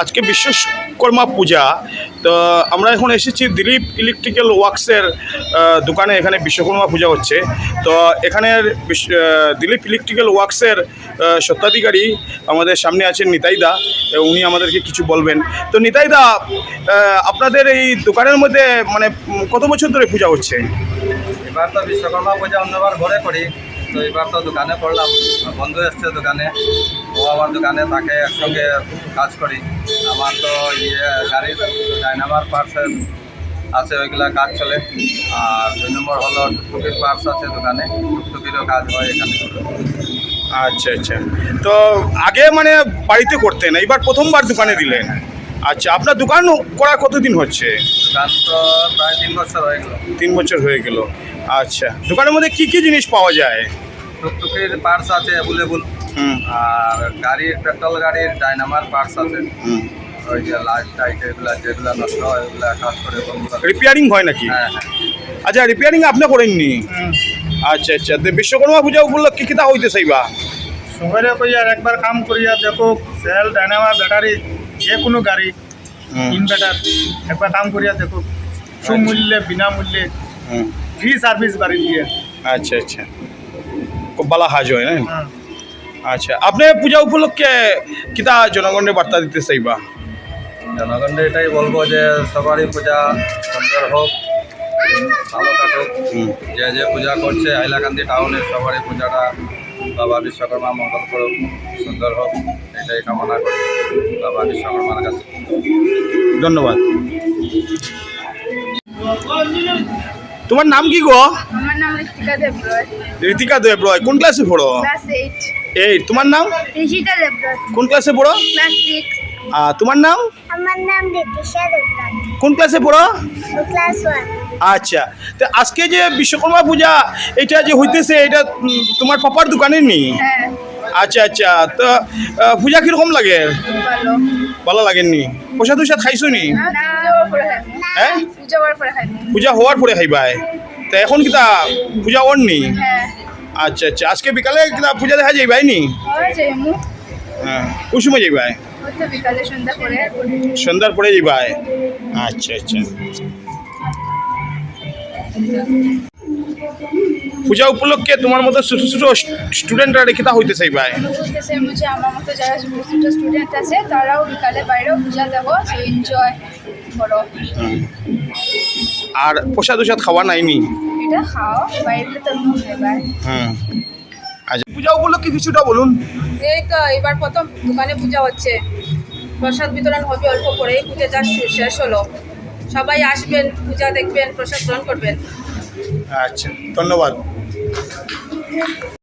আজকে বিশ্বকর্মা পূজা। তো আমরা এখন এসেছি দিলীপ ইলেকট্রিক্যাল ওয়ার্কসের দোকানে এখানে বিশ্বকর্মা পূজা হচ্ছে। তো এখানের দিলীপ ইলেকট্রিক্যাল ওয়ার্কসের আহ, স্বত্বাধিকারী আমাদের সামনে আছেন নিতাইদা উনি আমাদেরকে কিছু বলবেন। তো নিতাইদা আপনাদের এই দোকানের মধ্যে মানে কত বছর ধরে পূজা হচ্ছে? এবার তো বিশ্বকর্মা পূজা অন্যবার ঘরে করি। তো এবার তো দোকানে করলাম বন্ধু এসছে দোকানে। ও আমার দোকানে তাকে একসঙ্গে কাজ করি। আমার তো ইয়ে গাড়ির ডাইনামার পার্টসের আছে, ওইগুলা কাজ চলে। আর দুই নম্বর হলো টুকটুকির পার্টস আছে দোকানে। টুকটুকিরও কাজ হয় এখানে। আচ্ছা আচ্ছা। তো আগে মানে বাড়িতে করতেন, এইবার প্রথমবার দোকানে দিলেন? আচ্ছা আপনার দোকান করা কতদিন হচ্ছে? দোকান তো প্রায় তিন বছর হয়ে গেল। তিন বছর হয়ে গেল। আচ্ছা দোকানের মধ্যে কি কি জিনিস পাওয়া যায়? টুকটুকির পার্টস আছে অ্যাভেলেবল হুম। আর গাড়ির পেট্রোল গাড়ির ডাইনামার পার্টস আছে। ওই যে লাইট টাইট এগুলা যেগুলা নষ্ট হয় ওগুলা কাজ করে রিপেয়ারিং হয় নাকি? হ্যাঁ হ্যাঁ। আচ্ছা রিপেয়ারিং আপনি করেননি? আচ্ছা আচ্ছা। বিশ্বকর্মা পূজা উপলক্ষে কিতা হইতে চাইবা? শহরে কইয়ার একবার কাম করিয়া দেখো সেল ডাইনামা ব্যাটারি যে কোনো গাড়ি ইনভার্টার একবার কাম করিয়া দেখো সুমূল্যে বিনামূল্যে হুম। ফ্রি সার্ভিস বাড়ি দিয়ে। আচ্ছা আচ্ছা। খুব ভালো হাজ হয় না? হ্যাঁ। আচ্ছা আপনি পূজা উপলক্ষে কিতা জনগণের বার্তা দিতে চাইবা? জনগণকে এটাই বলব যে সবারই পূজা সুন্দর হোক ভালো কাটুক। যে যে পূজা করছে হাইলাকান্দি টাউনে সবারই পূজাটা বাবা বিশ্বকর্মা মঙ্গল করুক সুন্দর হোক এটাই কামনা করি। বাবা বিশ্বকর্মার কাছে। ধন্যবাদ। তোমার নাম কি গো? আমার নাম ঋতিকা দেবরয় ঋতিকা দেবরয় কোন ক্লাসে পড়ো? ক্লাস 8 এই তোমার নাম? ঋষিতা দেবরয় কোন ক্লাসে পড়ো? ক্লাস সিক্স আহ, তোমার নাম? আমার নাম ঋতিশা দেবরয় কোন ক্লাসে পড়ো? ক্লাস ওয়ান আচ্ছা তো আজকে যে বিশ্বকর্মা পূজা এটা যে হইতেছে এটা তোমার পাপার দোকানের নি? হ্যাঁ। আচ্ছা আচ্ছা তো পূজা কীরকম লাগে? ভালো। ভালো লাগেননি পয়সা টুসা খাইছো নি? না পূজা পরে খাই হ্যাঁ? পূজা হওয়ার পরে খাই পূজা হওয়ার পরে খাইবাই। তো এখন কিতা পূজা ওর নি? হ্যাঁ। আচ্ছা আচ্ছা আজকে বিকালে কিতা পূজা দেখা যাইবাই নি? হয় যে মু হ্যাঁ কোন সময় যাইবাই? বিকালে সন্ধ্যা সন্ধ্যার পরে যাইবাই আচ্ছা আচ্ছা। পূজা উপলক্ষে তোমার মতো ছোট ছোট স্টুডেন্টরা রেখে তা হইতে বলতেছে আমার মতো যারা ছোটো ছোটো স্টুডেন্ট আছে তারাও বিকালে বাইরেও পূজা দেবো এনজয় করো আর প্রসাদ উসাদ খাওয়া নাইনি? এটা খাও বাইরে তো হুম। পূজা উপলক্ষে কিছুটা বলুন। এই তো এবার প্রথম দোকানে পূজা হচ্ছে। প্রসাদ বিতরণ হবে অল্প পরেই পূজা যা শেষ হলো। সবাই আসবেন পূজা দেখবেন প্রসাদ গ্রহণ করবেন। আচ্ছা ধন্যবাদ।